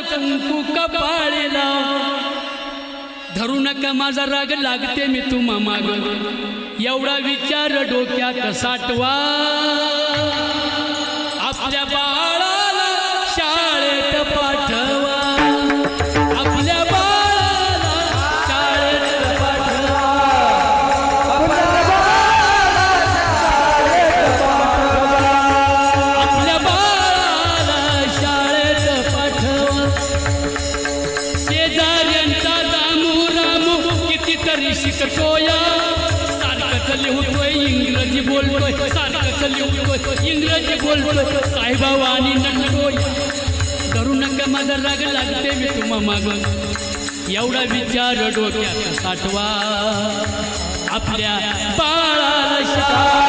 कुंकू कपाळीला. धरू नका माझा राग लागते मी तुम्हा माग. एवढा विचार डोक्यात साठवा. कितीतरी शिकतोया सारखंच लिहतोय इंग्रजी बोलतोय सारखंच लिहतोय इंग्रजी बोलतोय साहेबावा आणि नटतोय. करू नका माझा राग लागते मी तुम्हा माग. एवढा विचार डोक्यात साठवा. आपल्या बाळाला